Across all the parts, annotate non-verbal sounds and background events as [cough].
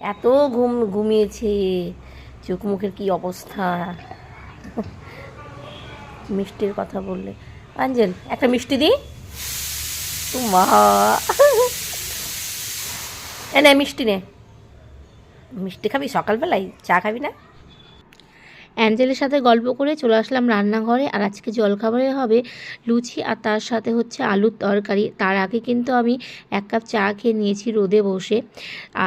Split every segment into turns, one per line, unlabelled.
এত ঘুম ঘুমিয়েছে, চোখ মুখের কি অবস্থা? [laughs] মিষ্টির কথা বললে। আঞ্জেল একটা মিষ্টি দিই? মা এ নে মিষ্টি নে। মিষ্টি খাবি সকালবেলায়? চা খাবি না? অ্যাঞ্জেলের সাথে গল্প করে চলে আসলাম রান্নাঘরে। আর আজকে জলখাবারে হবে লুচি আর তার সাথে হচ্ছে আলুর তরকারি। তার আগে কিন্তু আমি এক কাপ চা খেয়ে নিয়েছি রোদে বসে।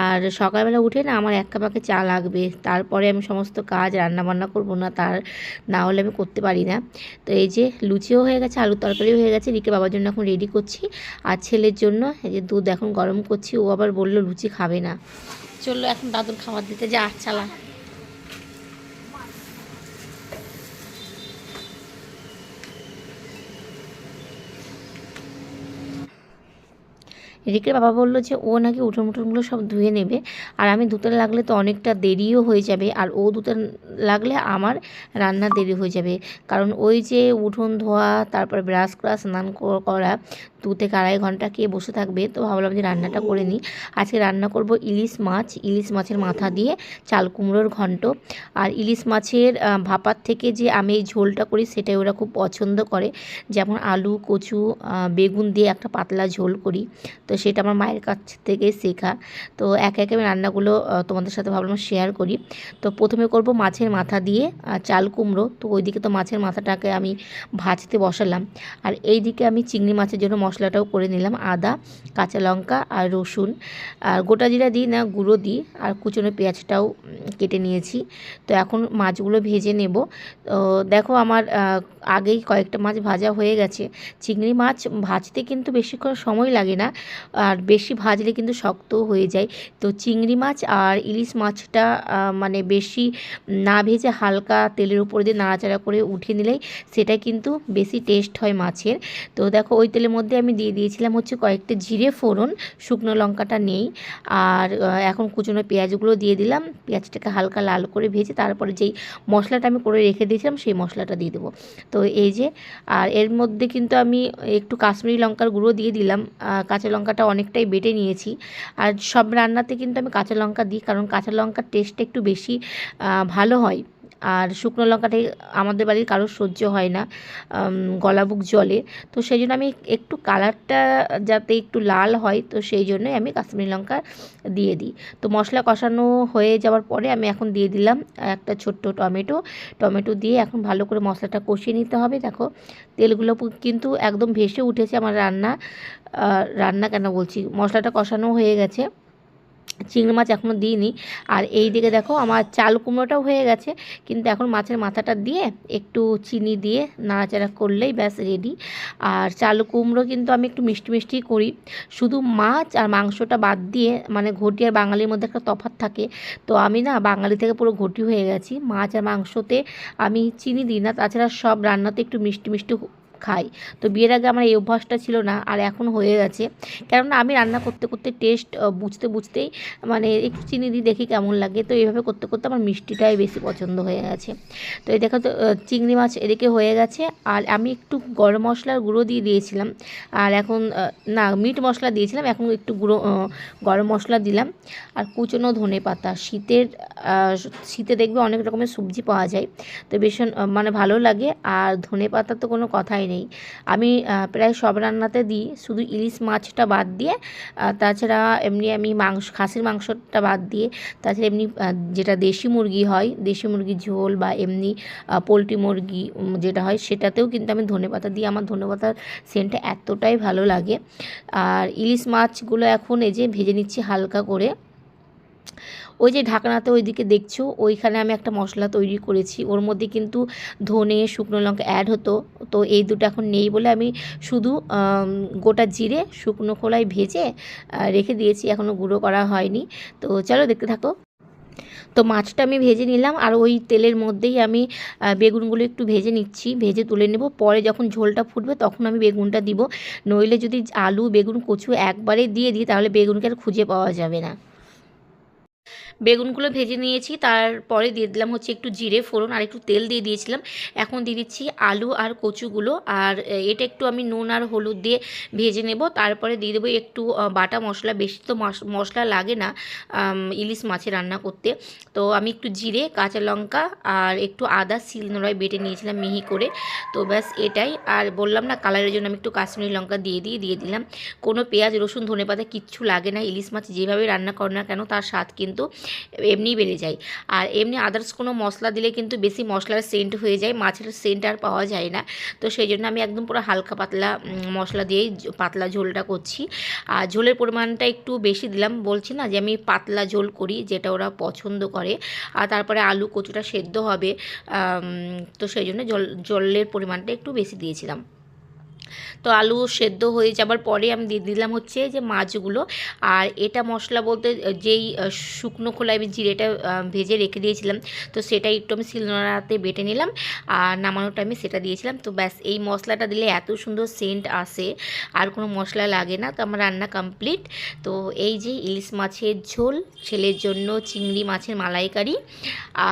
আর সকালবেলা উঠে না আমার এক কাপ আগে চা লাগবে। তারপরে আমি সমস্ত কাজ রান্না বান্না করব না, তার না হলে আমি করতে পারি না। তো এই যে লুচিও হয়ে গেছে, আলুর তরকারিও হয়ে গেছে রিকে বাবার জন্য এখন রেডি করছি। আর ছেলের জন্য এই যে দুধ এখন গরম করছি, ও আবার বলল লুচি খাবে না। চলল এখন দাদুর খাবার দিতে, যা, চালা। রিকের বাবা বলল যে ও নাকি উঠোন উঠোনগুলো সব ধুয়ে নেবে। আর আমি ধুতে লাগলে তো অনেকটা দেরিও হয়ে যাবে। আর ও ধুতে লাগলে আমার রান্না দেরি হয়ে যাবে। কারণ ওই যে উঠোন ধোয়া, তারপর ব্রাশ করা, স্নান করা দু থেকে আড়াই ঘণ্টা কে বসে থাকবে, তো ভাবলাম যে রান্নাটা করে নিই। আজকে রান্না করব ইলিশ মাছ। ইলিশ মাছের মাথা দিয়ে চাল কুমড়োর ঘন্ট। আর ইলিশ মাছের ভাপার থেকে যে আমি এই ঝোলটা করি সেটাই ওরা খুব পছন্দ করে। যেমন আলু, কচু বেগুন দিয়ে একটা পাতলা ঝোল করি। তো সেটা আমার মায়ের কাছ থেকে শেখা। তো একে একে আমি রান্নাগুলো তোমাদের সাথে ভাবলাম শেয়ার করি। তো প্রথমে করব মাছের মাথা দিয়ে চাল কুমড়ো। তো ওইদিকে তো মাছের মাথাটাকে আমি ভাজতে বসালাম। আর এই দিকে আমি চিংড়ি মাছের জন্য মশলাটাও করে নিলাম, আদা, কাঁচা লঙ্কা আর রসুন। আর গোটা জিরা দিই না, গুঁড়ো দিই। আর কুচনো পেঁয়াজটাও কেটে নিয়েছি। তো এখন মাছগুলো ভেজে নেব। তো দেখো আমার আগেই কয়েকটা মাছ ভাজা হয়ে গেছে। চিংড়ি মাছ ভাজতে কিন্তু বেশিক্ষণ সময় লাগে না। আর বেশি ভাজলে কিন্তু শক্ত হয়ে যায়। তো চিংড়ি মাছ আর ইলিশ মাছটা মানে বেশি না ভেজে হালকা তেলের উপর দিয়ে নাড়াচাড়া করে উঠিয়ে নিলেই সেটা কিন্তু বেশি টেস্ট হয় মাছের। তো দেখো ওই তেলের মধ্যে আমি দিয়ে দিয়েছিলাম হচ্ছে কয়েকটা জিরে ফোড়ন, শুকনো লঙ্কাটা নেই। আর এখন কুচনো পেঁয়াজগুলো দিয়ে দিলাম। পেঁয়াজটাকে হালকা লাল করে ভেজে তারপরে যেই মশলাটা আমি করে রেখে দিয়েছিলাম সেই মশলাটা দিয়ে দেবো। তো এই যে, আর এর মধ্যে কিন্তু আমি একটু কাশ্মীরি লঙ্কার গুঁড়ো দিয়ে দিলাম। কাঁচা কাঁচা লঙ্কাটা অনেকটাই বেটে নিয়েছি। আর সব রান্নাতে কিন্তু আমি কাঁচা লঙ্কা দিই, কারণ কাঁচা লঙ্কার টেস্টটা একটু বেশি ভালো হয়। আর শুকনো লঙ্কাটাই আমাদের বাড়ির কারোর সহ্য হয় না উম, গলা বুক জলে তো সেই জন্য আমি একটু কালারটা যাতে একটু লাল হয় তো সেই জন্যই আমি কাশ্মীরি লঙ্কা দিয়ে দিই। তো মশলা কষানো হয়ে যাওয়ার পরে আমি এখন দিয়ে দিলাম একটা ছোট্ট টমেটো। টমেটো দিয়ে এখন ভালো করে মশলাটা কষিয়ে নিতে হবে। দেখো তেলগুলো কিন্তু একদম ভেসে উঠেছে আমার রান্না। রান্না কেন বলছি? মশলাটা কষানো হয়ে গেছে। চিংড়ি মাছ এখনও দিইনি। আর এই দিকে দেখো আমার চাল কুমড়োটাও হয়ে গেছে। কিন্তু এখন মাছের মাথাটা দিয়ে একটু চিনি দিয়ে নাড়াচাড়া করলেই ব্যাস রেডি আর চাল কুমড়ো কিন্তু আমি একটু মিষ্টি মিষ্টি করি। শুধু মাছ আর মাংসটা বাদ দিয়ে মানে ঘটি আর বাঙালির মধ্যে একটা তফাৎ থাকে। তো আমি না বাঙালি থেকে পুরো ঘটি হয়ে গেছি। মাছ আর মাংসতে আমি চিনি দিই না। তাছাড়া সব রান্নাতে একটু মিষ্টি মিষ্টি খাই। তো বিয়ের আগে আমার এই অভ্যাসটা ছিল না, আর এখন হয়ে গেছে। কেননা আমি রান্না করতে করতে টেস্ট বুঝতে বুঝতেই মানে একটু চিনি দিয়ে দেখি কেমন লাগে। তো এইভাবে করতে করতে আমার মিষ্টিটাই বেশি পছন্দ হয়ে গেছে। তো এই দেখো তো চিংড়ি মাছ এদিকে হয়ে গেছে। আর আমি একটু গরম মশলার গুঁড়ো দিয়ে দিয়েছিলাম। আর এখন না, মিট মশলা দিয়েছিলাম। এখন একটু গুঁড়ো গরম মশলা দিলাম। আর কুচনো ধনে পাতা, শীতের শীতে দেখবে অনেক রকমের সবজি পাওয়া যায়। তো ভীষণ মানে ভালো লাগে। আর ধনে পাতা তো কোনো কথাই নেই আমি প্রায় সব রান্নাতে দিই। শুধু ইলিশ মাছটা বাদ দিয়ে তাছাড়া এমনি আমি মাংস, খাসির মাংসটা বাদ দিয়ে, তাছাড়া এমনি যেটা দেশি মুরগি হয়, দেশি মুরগির ঝোল বা এমনি পোলট্রি মুরগি যেটা হয়, সেটাতেও কিন্তু আমি ধনেপাতা দিই। আমার ধনেপাতার সেন্টটা এতটাই ভালো লাগে। আর ইলিশ মাছগুলো এখন এই যে ভেজে নিচ্ছি হালকা করে। ওই যে ঢাকনাতে ওইদিকে দেখছ? ওইখানে আমি একটা মশলা তৈরি করেছি। ওর মধ্যে কিন্তু ধনে, শুকনো লঙ্কা অ্যাড হতো। তো এই দুটো এখন নেই বলে আমি শুধু গোটা জিরে, শুকনো খোলায় ভেজে রেখে দিয়েছি। এখনও গুঁড়ো করা হয়নি। তো চলো দেখতে থাকো। তো মাছটা আমি ভেজে নিলাম আর ওই তেলের মধ্যেই আমি বেগুনগুলো একটু ভেজে নিচ্ছি। ভেজে তুলে নেব। পরে যখন ঝোলটা ফুটবে তখন আমি বেগুনটা দিব। নইলে যদি আলু, বেগুন, কচু একবারে দিয়ে দিই তাহলে বেগুনকে আর খুঁজে পাওয়া যাবে না। বেগুনগুলো ভেজে নিয়েছি, তারপরে দিয়ে দিলাম হচ্ছে একটু জিরে ফোড়ন আর একটু তেল দিয়ে দিয়েছিলাম। এখন দিয়ে দিচ্ছি আলু আর কচুগুলো আর এটা একটু আমি নুন আর হলুদ দিয়ে ভেজে নেব। তারপরে দিয়ে দেবো একটু বাটা মশলা। বেশি তো মশ- মশলা লাগে না ইলিশ মাছে রান্না করতে। তো আমি একটু জিরে, কাঁচা লঙ্কা আর একটু আদা শিল নোড়ায় বেটে নিয়েছিলাম মিহি করে। তো ব্যাস এটাই। আর বললাম না কালারের জন্য আমি একটু কাশ্মীরি লঙ্কা দিয়ে দিয়ে দিয়ে দিলাম। কোনো পেঁয়াজ, রসুন ধনে পাতা কিচ্ছু লাগে না। ইলিশ মাছ যেভাবে রান্না করো না কেন, তার স্বাদ কিন্তু এমনিই বেড়ে যায়। আর এমনি আদার্স কোনো মশলা দিলে কিন্তু বেশি মশলার সেন্ট হয়ে যায়, মাছের সেন্ট আর পাওয়া যায় না। তো সেই জন্য আমি একদম পুরো হালকা পাতলা মশলা দিয়েই পাতলা ঝোলটা করছি। আর ঝোলের পরিমাণটা একটু বেশি দিলাম। বলছি না যে আমি পাতলা ঝোল করি, যেটা ওরা পছন্দ করে। আর তারপরে আলু কচুটা সেদ্ধ হবে তো সেই জন্য জল, জলের পরিমাণটা একটু বেশি দিয়েছিলাম। তো আলু সেদ্ধ হয়ে যাবার পরে আমি দিয়ে দিলাম হচ্ছে যে মাছগুলো। আর এটা মশলা বলতে যেই শুকনো খোলায় আমি জিরেটা ভেজে রেখে দিয়েছিলাম, তো সেটা একটু আমি শিলনোড়াতে বেটে নিলাম। আর নামানোর টাইমে সেটা দিয়েছিলাম। তো ব্যাস, এই মশলাটা দিলে এত সুন্দর সেন্ট আসে, আর কোনো মশলা লাগে না। তো আমার রান্না কমপ্লিট তো এই যে ইলিশ মাছের ঝোল, ছেলের জন্য চিংড়ি মাছের মালাইকারি,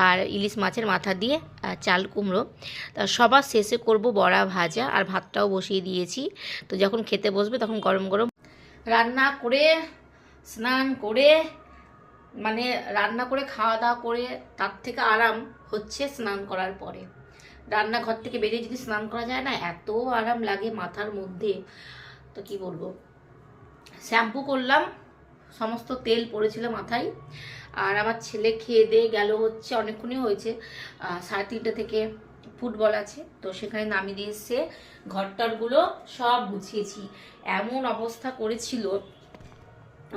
আর ইলিশ মাছের মাথা দিয়ে চাল কুমড়ো। তা সবার শেষে করব বড়া ভাজা আর ভাতটাও বসিয়ে দিয়েছি। তো যখন খেতে বসবে তখন গরম গরম রান্না করে, স্নান করে মানে রান্না করে, খাওয়া দাওয়া করে তার থেকে আরাম হচ্ছে স্নান করার পরে। রান্নাঘর থেকে বেরিয়ে যদি স্নান করা যায় না, এত আরাম লাগে মাথার মধ্যে। তো কি বলব? শ্যাম্পু করলাম সমস্ত তেল পড়েছিল মাথায়। আর আমার ছেলে খেয়ে দিয়ে গেল হচ্ছে, অনেকক্ষণই হয়েছে সাড়ে তিনটে থেকে ফুটবল আছে। তো সেখানে নামিয়ে দিয়ে এসছে ঘরটারগুলো সব গুছিয়েছি। এমন অবস্থা করেছিল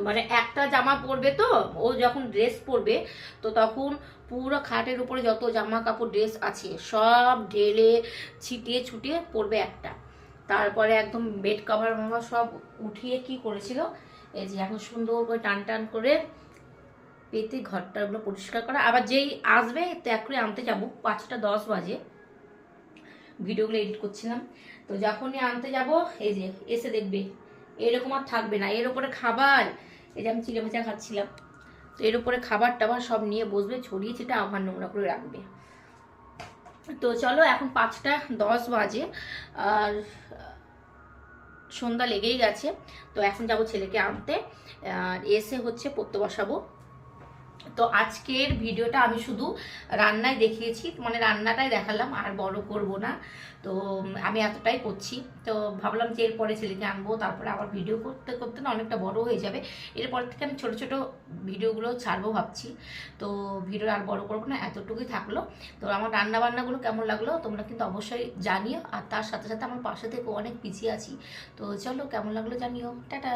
মানে একটা জামা পরবে তো, ও যখন ড্রেস পরবে, তো তখন পুরো খাটের উপরে যত জামা কাপড় ড্রেস আছে, সব ঢেলে ছিটিয়ে ছুটিয়ে পরবে একটা। তারপরে একদম বেড কভার মামা সব উঠিয়ে কি করেছিল এই যে এখন সুন্দর করে টান টান করে পেতে ঘরটাগুলো পরিষ্কার করা। আবার যেই আসবে ত্যাগ করে আনতে যাব। পাঁচটা দশ বাজে। ভিডিওগুলো এডিট করছিলাম। তো যখনই আনতে যাব, এই যে এসে দেখবে, এরকম আর থাকবে না। এর উপরে খাবার, এই যে আমি ভাজা খাচ্ছিলাম। তো এর উপরে খাবার টাবার সব নিয়ে বসবে, ছড়িয়ে ছিটা আবার নোংরা করে রাখবে। তো চলো, এখন পাঁচটা দশ বাজে। আর সন্ধ্যা লেগেই গেছে। তো এখন যাব ছেলেকে আনতে। এসে হচ্ছে পড়তে বসাবো। তো আজকের ভিডিওটা আমি শুধু রান্নায় দেখিয়েছি মানে রান্নাটাই দেখালাম, আর বড় করব না। তো আমি এতটাই করছি। তো ভাবলাম যে এরপরে ছেলেকে আনব, তারপরে আবার ভিডিও করতে করতে না অনেকটা বড় হয়ে যাবে। এরপর থেকে আমি ছোট ছোট ভিডিওগুলো ছাড়বো ভাবছি। তো ভিডিও আর বড় করব না, এতটুকুই থাকল। তো আমার রান্না বান্নাগুলো কেমন লাগল তোমরা কিন্তু অবশ্যই জানিও। আর তার সাথে সাথে আমার পাশে থেকে অনেক পিছিয়ে আছি। তো চলো, কেমন লাগল জানিও। টাটা!